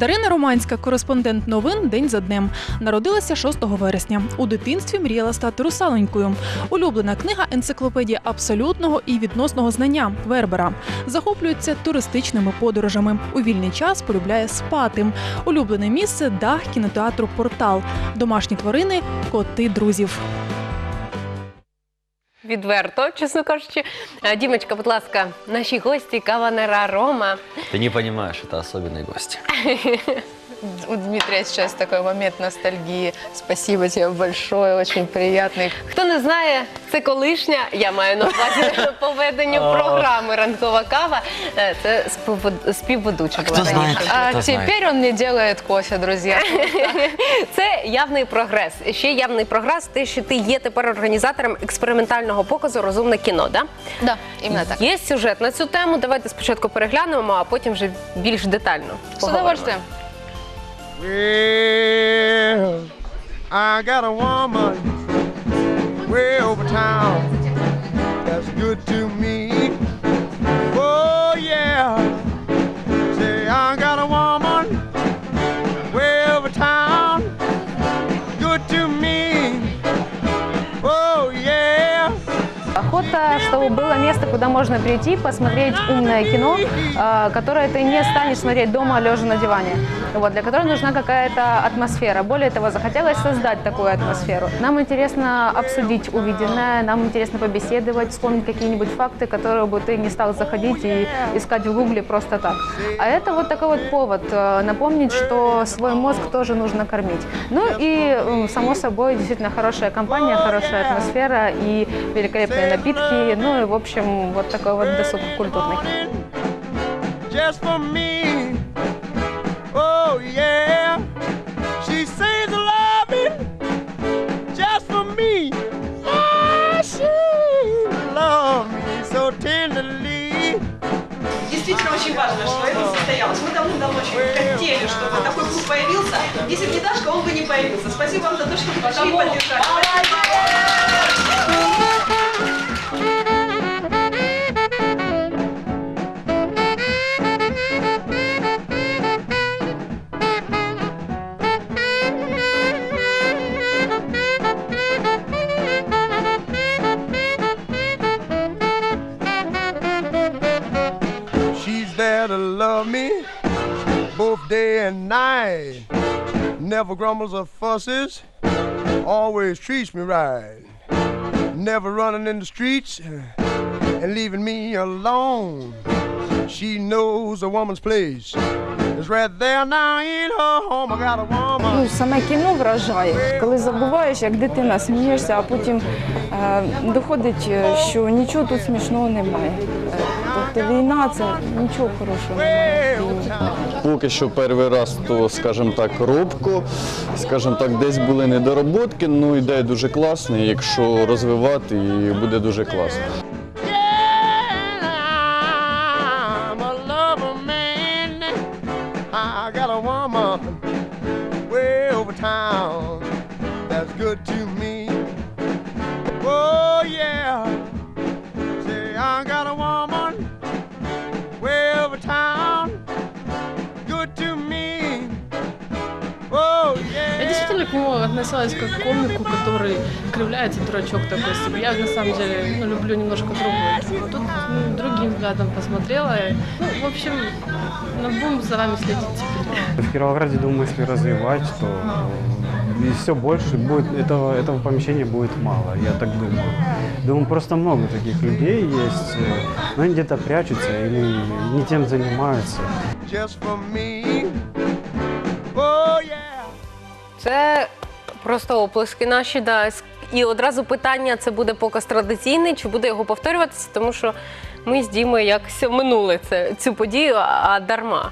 Дарина Романська, кореспондент новин день за днем. Народилася 6 вересня. У дитинстві мріяла стати русалонькою. Улюблена книга енциклопедія абсолютного і відносного знання Вербера. Захоплюється туристичними подорожами. У вільний час полюбляє спати. Улюблене місце дах кінотеатру Портал. Домашні тварини коти друзів. Відверто, чесно кажучи. Е, Дімочка, будь ласка, наші гості Каванера Рома. Ты не понимаешь, это особенный гость. У Дмитрия сейчас такой момент ностальгии. Спасибо тебе большое, очень приятный. Хто не знає, це колишня, я маю на увазі по веденню програми Ранкова кава. Е, Це співвед- співведуча була Хто знає, раніше. А Кто знает? теперь он мне делает кофе, друзья. Це явний прогрес. Ще явний прогрес, те, що ти є тепер організатором експериментального показу Розумне кіно. Да? Да, именно так. Є сюжет на цю тему. Давайте спочатку переглянемо, а потім вже більш детально. С поговоримо. удовольствием. Well, I got a woman way over town that's good to me. Чтобы было место, куда можно прийти, посмотреть умное кино, э, которое ты не станешь смотреть дома, лежа на диване. Вот, для которой нужна какая-то атмосфера. Более того, захотелось создать такую атмосферу. Нам интересно обсудить увиденное, нам интересно побеседовать, вспомнить какие-нибудь факты, которые бы ты не стал заходить и искать в гугле просто так. А это вот такой вот повод э, напомнить, что свой мозг тоже нужно кормить. Ну и, само собой, действительно хорошая компания, хорошая атмосфера и великолепные напитки. Ну и, в общем, вот такой вот досуг культурный. just for me. Oh yeah, she says loving just for me. Ah, she love me so tenderly. Действительно очень важно, что это состоялось. Мы давно-давно очень хотели, чтобы такой клуб появился. Если бы не Дашка, он бы не появился. Спасибо вам за то, что пришли и поддержали. And night. Never grumbles or fusses, always treats me right. Never running in the streets and leaving me alone. She knows a woman's place is right there now in her home. I got a woman. Ну, саме кіно вражає, коли забуваєш, як дитина смієшся, а потім е, доходить, е, що нічого тут смішного немає. Тобто війна це нічого хорошого. Поки що перший раз, то, скажімо так, робко, скажімо так, десь були недороботки, ну ідея дуже класна, якщо розвивати, і буде дуже класно. Относилась как комику, который кривляется, дурачок такой себе. Я на самом деле ну, люблю немножко другое. А тут ну, другим взглядом посмотрела. Ну, в общем, ну, будем за вами следить теперь. В Кировограде, думаю, если развивать, то и все больше будет, этого, этого помещения будет мало, я так думаю. Думаю, просто много таких людей есть, э, но они где-то прячутся или не тем занимаются. just for me. Oh yeah. Це просто оплески наші. Да. І одразу питання: це буде показ традиційний, чи буде його повторюватися, тому що ми з Дімою якось минули це, цю подію, а дарма.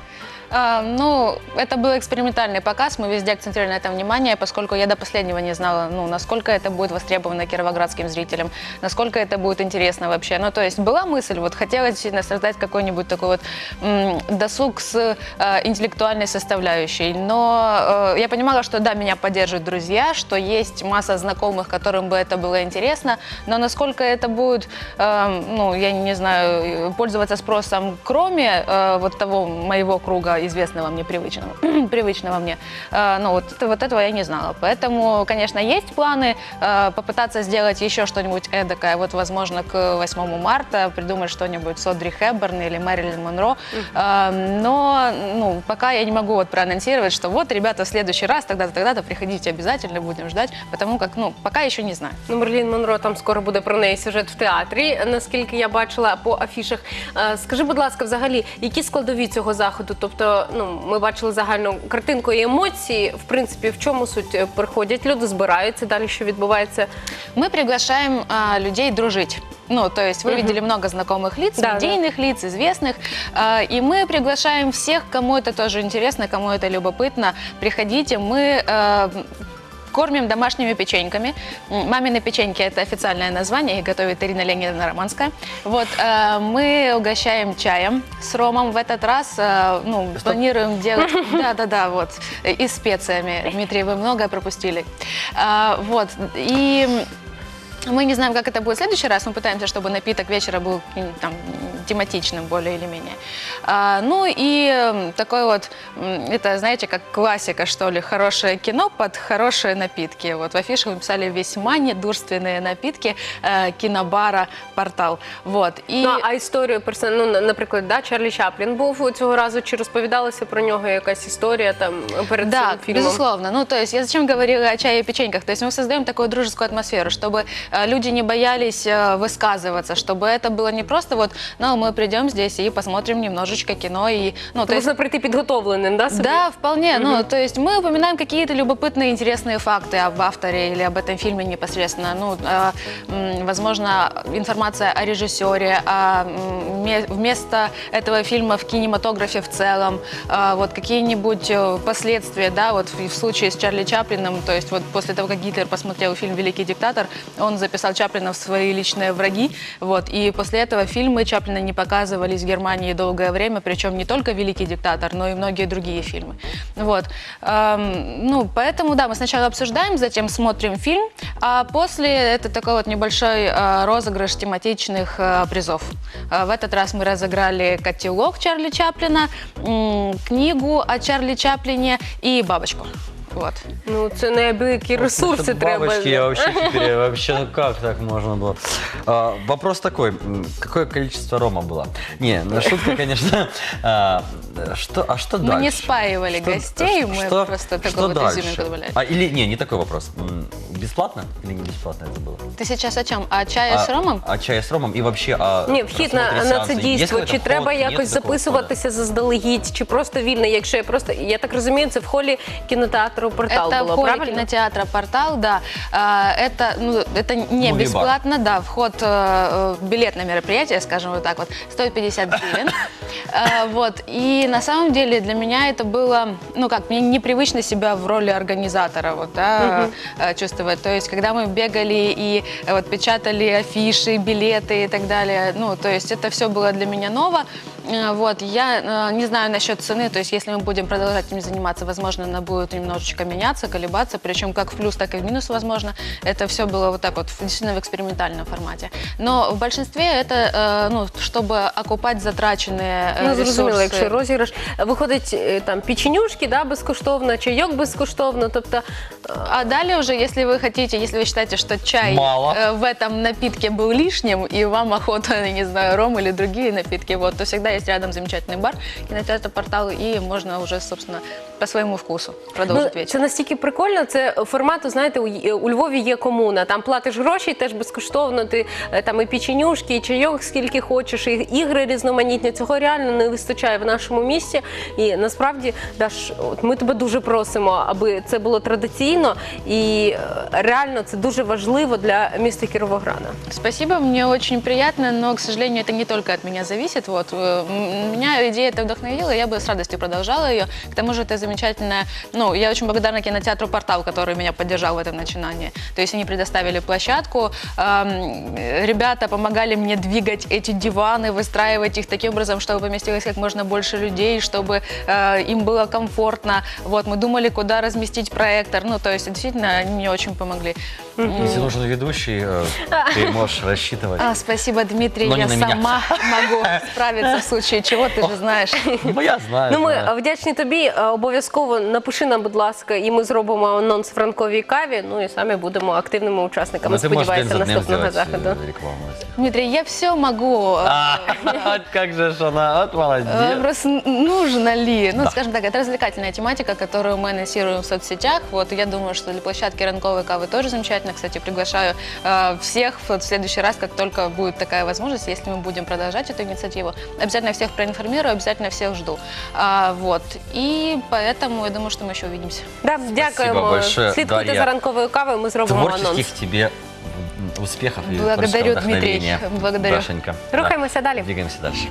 А, ну, это был экспериментальный показ, мы везде акцентировали на этом внимание, поскольку я до последнего не знала, ну, насколько это будет востребовано кировоградским зрителям, насколько это будет интересно вообще. Ну, то есть была мысль, вот хотелось создать какой-нибудь такой вот м, досуг с э, интеллектуальной составляющей, но э, я понимала, что да, меня поддержат друзья, что есть масса знакомых, которым бы это было интересно, но насколько это будет, э, ну, я не знаю, пользоваться спросом, кроме э, вот того моего круга известного мне, привычного, привычного мне. Э, ну, вот, вот этого я не знала. Поэтому, конечно, есть планы э, попытаться сделать еще что-нибудь эдакое. Вот, возможно, к 8 марта придумать что-нибудь с Одри Хепберн или Мэрилин Монро. Э, но, ну, пока я не могу вот проанонсировать, что вот, ребята, в следующий раз, тогда-то, тогда-то приходите обязательно, будем ждать, потому как, ну, пока еще не знаю. Ну, Мерлін Монро, там скоро буде про неї сюжет в театрі, наскільки я бачила по афішах. Е, Скажи, будь ласка, взагалі, які складові цього заходу? Тобто, ну, ми бачили загальну картинку і емоції. В принципі, в чому суть? Е, Приходять люди, збираються, далі що відбувається? Мы приглашаем а, людей дружить. Ну, то есть вы видели много знакомых лиц, Да, медийных лиц, известных. а, и мы приглашаем всех, кому это тоже интересно, кому это любопытно. Приходите, мы а, кормим домашними печеньками. Мамины печеньки – это официальное название, их готовит Ирина Леонидовна Романская. Вот, а, мы угощаем чаем с ромом в этот раз. а, ну, планируем делать… Да-да-да, вот, и специями. Дмитрий, вы многое пропустили. А, Вот, и мы не знаем, как это будет в следующий раз. Мы пытаемся, чтобы напиток вечера был м, там, тематичным более или менее. А, ну и м, такой вот, м, это, знаете, как классика, что ли, хорошее кино под хорошие напитки. Вот в афише мы писали весьма недурственные напитки э, кинобара «Портал». Вот. И... Ну, а історію персон... ну, на- наприклад, да, Чарлі Чаплін був цього разу. Чи розповідалося про нього якась історія там перед Да, цим фільмом? безусловно. Ну, то есть я зачем говорила о чае и печеньках? То есть мы создаем такую дружескую атмосферу, чтобы э, люди не боялись э, высказываться, чтобы это было не просто вот, ну, мы придем здесь и посмотрим немножечко кино и, ну, то есть Можна прийти підготовленим, да, собі? да, вполне. Ну, то есть мы упоминаем какие-то любопытные, интересные факты об авторе или об этом фильме непосредственно. Ну, э, возможно, информация о режиссере, о, вместо этого фильма в кинематографе в целом, э, вот какие-нибудь э, последствия, да, вот в, в случае с Чарли Чаплиным, то есть вот после того, как Гитлер посмотрел фильм «Великий диктатор», он записал Чаплина в свои личные враги, вот, и после этого фильмы Чаплина не показывались в Германии долгое время, причем не только «Великий диктатор», но и многие другие фильмы. Вот. Эм, ну, поэтому, да, мы сначала обсуждаем, затем смотрим фильм, а после это такой вот небольшой э, розыгрыш тематичных э, призов. Э, в этот раз мы разыграли котелок Чарли Чаплина, книгу о Чарли Чаплине и бабочку. Вот. Ну, це неабиякі ресурси Насчет треба. бабочки я вообще теперь, вообще, ну как так можно было? А, вопрос такой, какое количество рома было? Не, ну, шутка, конечно. А, что, а что Мы дальше? не спаивали Что- гостей, мы что- просто что вот дальше? изюминку добавляли. А, или, не, не такой вопрос М, Бесплатно или не бесплатно это было? Ты сейчас о чем? О чае а, с ромом? А чай с ромом и вообще о Ні, вхід на, просмотре на сеанса. це Есть дійство. какой-то Чи вход? треба Нет якось такого записуватися заздалегідь, чи просто вільно, якщо я просто. Я так розумію, це в холі кінотеатру портал это було, в холле правильно? кинотеатра «Портал», да. А, Это, ну, это не Movie bar. бесплатно, да, вход, э, э, билет на мероприятие, скажем вот так вот, стоит 50 гривен. А, Вот, и на самом деле для меня это было, ну как, мне непривычно себя в роли организатора вот, да, э, чувствовать. то есть, когда мы бегали и э, вот печатали афиши, билеты и так далее, ну, то есть это все было для меня ново. Э, Вот, я э, не знаю насчет цены, то есть если мы будем продолжать этим заниматься, возможно, она будет немножечко меняться, колебаться, причем как в плюс, так и в минус, возможно. Это все было вот так вот, в- действительно в экспериментальном формате. Но в большинстве это, э, ну, чтобы окупать затраченные Ну, зрозуміло, ресурсы. якщо розіграш виходить там печенюшки, да, безкоштовно, чайок безкоштовно. Тобто А далее уже, если вы хотите, если вы считаете, что чай Мало. в этом напитке был лишним, и вам охота, я не знаю, ром или другие напитки, вот, то всегда есть рядом замечательный бар, кинотеатр «Портал», и можно уже, собственно, по своему вкусу продолжить Ну, вечер. це настільки прикольно. Це формату, знаєте, у, у Львові є комуна. Там платиш гроші, теж безкоштовно. Ти е, там і печенюшки, і чайок скільки хочеш, і ігри різноманітні. Цього реально не вистачає в нашому місті. І насправді, Даш, от ми тебе дуже просимо, аби це було традиційно і е, реально це дуже важливо для міста Кіровограда. Спасибо, мне очень приятно, но, к сожалению, это не только от меня зависит. Вот, э, м- меня идея это вдохновила, я бы с радостью продолжала ее. К тому же это замечательная, ну, я очень благодарна кинотеатру «Портал», который меня поддержал в этом начинании. То есть они предоставили площадку, ребята помогали мне двигать эти диваны, выстраивать их таким образом, чтобы поместилось как можно больше людей, чтобы э, им было комфортно. Вот, мы думали, куда разместить проектор, ну, то есть действительно они мне очень помогли. Если нужен ведущий, э, ты можешь рассчитывать. А, спасибо, Дмитрий. Но не я на меня. сама могу справиться в случае чего, ты же знаешь. Ну, я знаю. Ну, ми знаю. вдячні тобі. Е, Обов'язково напиши нам, будь ласка, і ми зробимо анонс франковій каві. Ну і самі будемо активними учасниками. Ну, ты можешь день Сподіваюся, за днем наступного сделать заходу. э, рекламу. если Дмитрий, я все могу. А, вот как же ж она, вот Э, молодец. Просто н- нужно ли? Ну, скажем так, это развлекательная тематика, которую мы анонсируем в соцсетях. Вот я думаю, что для площадки Ранковой кавы тоже замечательно. Кстати, приглашаю э, всех вот в следующий раз, как только будет такая возможность, если мы будем продолжать эту инициативу. Обязательно всех проинформирую, обязательно всех жду. А, вот. И поэтому я думаю, что мы еще увидимся. Да, дякуємо. большое, Слідкуйте Дар'я. за ранковою кавою. Ми зробимо анонс. Творческих тебе м, успехов и Благодарю, творческого Дмитрий. вдохновения, Благодарю. Дашенька. Да. Рухаємося далі. Двигаемся дальше.